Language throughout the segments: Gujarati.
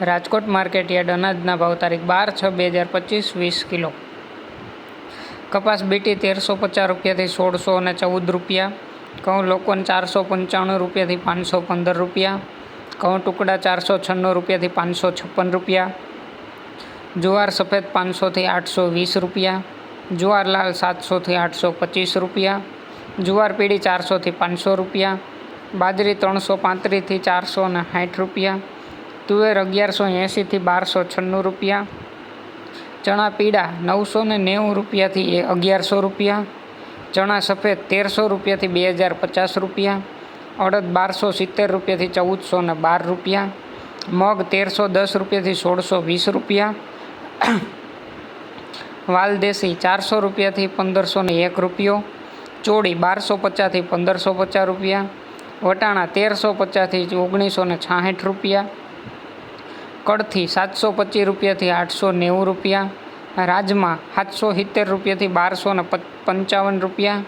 રાજકોટ માર્કેટ યાર્ડ અનાજના ભાવ તારીખ બાર છ બે હજાર પચીસ વીસ કિલો. કપાસ બીટી તેરસો પચાસ રૂપિયાથી સોળસો અને ચૌદ રૂપિયા. ઘઉં લોકોન ચારસો પંચાણું રૂપિયાથી પાંચસો પંદર રૂપિયા. ઘઉં ટુકડા ચારસો છન્નું રૂપિયાથી પાંચસો છપ્પન રૂપિયા. જુવાર સફેદ પાંચસોથી આઠસો વીસ રૂપિયા. જુવાર લાલ સાતસોથી આઠસો પચીસ રૂપિયા. જુવાર પીળી ચારસોથી પાંચસો રૂપિયા. બાજરી ત્રણસો પાંત્રીસથી ચારસો અને સાઠ રૂપિયા. તુવેર અગિયારસો એંશીથી બારસો છન્નું રૂપિયા, ચણા પીળા નવસો ને નેવું રૂપિયાથી અગિયારસો રૂપિયા, ચણા સફેદ તેરસો રૂપિયાથી બે હજાર પચાસ રૂપિયા, અડદ બારસો સિત્તેર રૂપિયાથી ચૌદસો ને બાર રૂપિયા, મગ તેરસો દસ રૂપિયાથી સોળસો વીસ રૂપિયા વાલદેશી ચારસો રૂપિયાથી પંદરસો ને એક રૂપિયો, ચોળી બારસો પચાસથી પંદરસો પચાસ રૂપિયા, વટાણા તેરસો પચાસથી ઓગણીસો ને છાસઠ રૂપિયા કડથી સાતસો પચીસ રૂપિયાથી આઠસો નેવું રૂપિયા, રાજમા સાતસો સિત્તેર રૂપિયાથી બારસો ને પચ- પંચાવન રૂપિયા,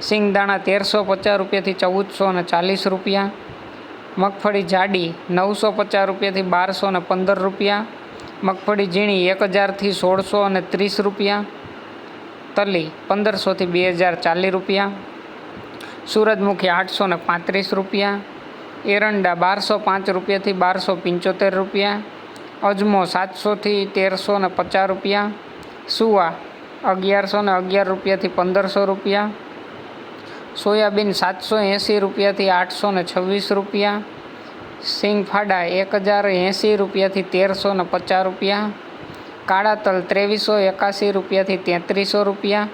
સિંગદાણા તેરસો પચાસ રૂપિયાથી ચૌદસો ને ચાલીસ રૂપિયા, મગફળી જાડી નવસો પચાસ રૂપિયાથી બારસો ને પંદર રૂપિયા, મગફળી ઝીણી એક હજારથી સોળસો અને ત્રીસ રૂપિયા, તલી પંદરસોથી બે હજાર ચાલીસ રૂપિયા, સૂરજમુખી આઠસો ને પાંત્રીસ રૂપિયા એરંડા બારસો પાંચ રૂપિયાથી બારસો પંચોતેર રૂપિયા, અજમો સાતસોથી તેરસો ને પચાસ રૂપિયા, સુવા અગિયારસો ને અગિયાર રૂપિયાથી પંદરસો રૂપિયા, સોયાબીન સાતસો એંસી રૂપિયાથી આઠસો ને છવ્વીસ રૂપિયા, સિંગફાડા એક હજાર એંસી રૂપિયાથી તેરસો ને પચાસ રૂપિયા, કાળા તલ ત્રેવીસો એકાસી રૂપિયાથી તેત્રીસો રૂપિયા,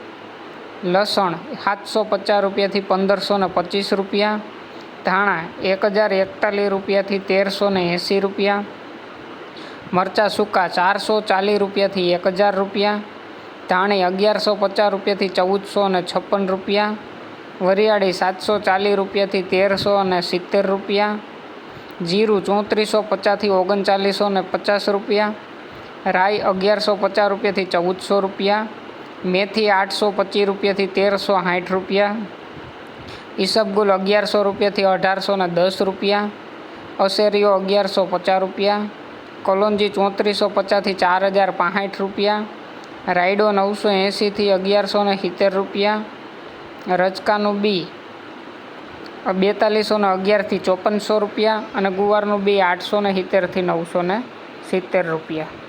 લસણ સાતસો પચાસ રૂપિયાથી પંદરસો ને પચીસ રૂપિયા ધાણા એક હજાર એકતાલીસ રૂપિયાથી તેરસો ને એંસી રૂપિયા. મરચાં સૂકા ચારસો ચાલીસ રૂપિયાથી એક હજાર રૂપિયા. ધાણી અગિયારસો પચાસ રૂપિયાથી ચૌદસો ને છપ્પન રૂપિયા. વરિયાળી સાતસો ચાલીસ રૂપિયાથી તેરસો અને સિત્તેર રૂપિયા. જીરું ચોત્રીસો પચાસથી ઓગણચાલીસો ને પચાસ રૂપિયા. રાઈ અગિયારસો પચાસ રૂપિયાથી ચૌદસો રૂપિયા. મેથી આઠસો પચીસ રૂપિયાથી તેરસો સાઠ રૂપિયા. ઈસબગુલ અગિયારસો રૂપિયાથી અઢારસો ને દસ રૂપિયા અશેરીઓ અગિયારસો પચાસ રૂપિયા કોલોંજી ચોત્રીસો પચાસથી ચાર હજાર પાંસઠ રૂપિયા, રાયડો નવસો એંશીથી અગિયારસો ને સિત્તેર રૂપિયા રચકાનું બી બેતાલીસો ને અગિયારથી ચોપનસો રૂપિયા અને ગુવારનું બી આઠસો ને સિત્તેરથી નવસો ને સિત્તેર રૂપિયા.